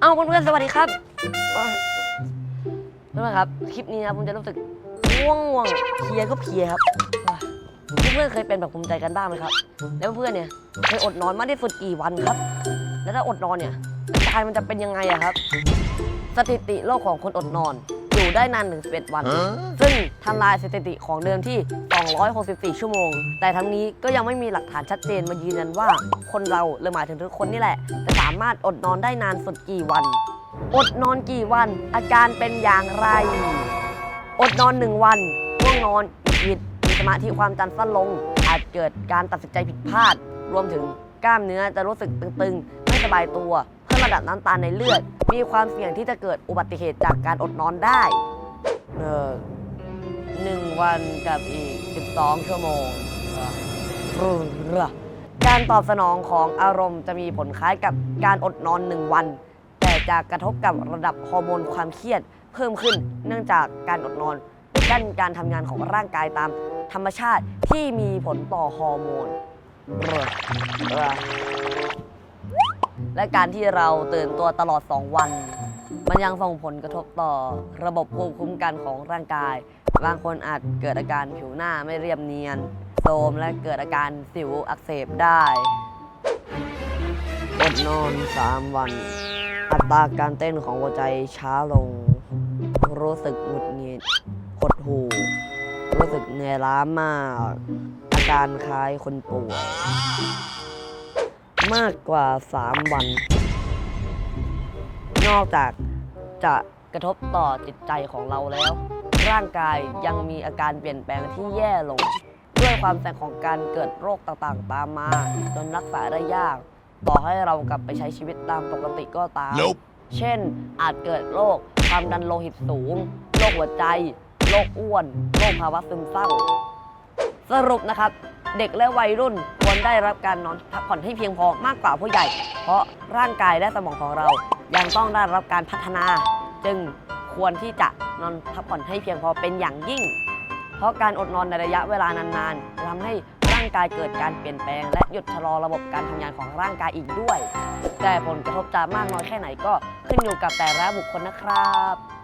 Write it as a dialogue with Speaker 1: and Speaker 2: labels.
Speaker 1: เอาเพื่อนๆสวัสดีครับเพื่อนๆครับ คลิปนี้นะผมจะรู้สึกง่วงๆเพลียก็เพลียครับเพื่อนๆเคยเป็นแบบภูมิใจกันบ้างไหมครับ แล้วเพื่อนเนี่ยเคยอดนอนมาได้สุดกี่วันครับ แล้วถ้าอดนอนเนี่ยอาการมันจะเป็นยังไงอะครับ สถิติโลกของคนอดนอน อยู่ได้นานถึง11 วัน ซึ่งทำลายสถิติของเดิมที่ 264 ชั่วโมง แต่ทั้งนี้ก็ยังไม่มีหลักฐานชัดเจนมายืนยันว่า คนเราหรือหมายถึงทุกคนนี่แหละจะสามารถอดนอนได้นานสุดกี่วัน อดนอนกี่วัน อาการเป็นอย่างไร อดนอนหนึ่งวันง่วงนอนหงุดหงิดมีสมาธิความจำสั้นลง อาจเกิดการตัดสินใจผิดพลาด รวมถึงกล้ามเนื้อจะรู้สึกตึงๆไม่สบายตัวเพิ่ม ระดับน้ำตาลในเลือด มีความเสี่ยงที่จะเกิดอุบัติเหตุจากการอดนอนได้ เออหนึ่งวันกับอีก 12 ชั่วโมงการตอบสนองของอารมณ์จะมีผลคล้ายกับการอดนอนหนึ่งวัน แต่จะกระทบกับระดับฮอร์โมนความเครียดเพิ่มขึ้น เนื่องจากการอดนอนดกั้นการทำงานของร่างกายตามธรรมชาติที่มีผลต่อฮอร์โมนเออเออ และการที่เราตื่นตัวตลอด 2 วัน มันยังส่งผลกระทบต่อระบบภูมิคุ้มกันของร่างกาย บางคนอาจเกิดอาการผิวหน้าไม่เรียบเนียนโทรมและเกิดอาการสิวอักเสบได้อดนอน 3 วัน อัตราการเต้นของหัวใจช้าลง รู้สึกหงุดหงิดหดหู่รู้สึกเหนื่อยล้ามาก อาการคล้ายคนป่วย มากกว่า 3 วัน นอกจากจะกระทบต่อจิตใจของเราแล้ว ร่างกายยังมีอาการเปลี่ยนแปลงที่แย่ลง ด้วยความเสี่ยงของการเกิดโรคต่างๆ ตามมา จนรักษาได้ยาก ต่อให้เรากลับไปใช้ชีวิตตามปกติก็ตาม
Speaker 2: Nope.
Speaker 1: เช่น อาจเกิดโรคความดันโลหิตสูง โรคหัวใจ โรคอ้วน โรคภาวะซึมเศร้า สรุปนะครับ เด็กและวัยรุ่นควรได้รับการนอนพักผ่อนให้เพียงพอมากกว่าผู้ใหญ่ เพราะร่างกายและสมองของเรา ยังต้องได้รับการพัฒนา จึงควรที่จะนอนพักผ่อนให้เพียงพอเป็นอย่างยิ่ง เพราะการอดนอนในระยะเวลานานๆจะทำให้ร่างกายเกิดการเปลี่ยนแปลง และหยุดชะลอระบบการทำงานของร่างกายอีกด้วย แต่ผลกระทบจะมากน้อยแค่ไหนก็ขึ้นอยู่กับแต่ละบุคคลนะครับ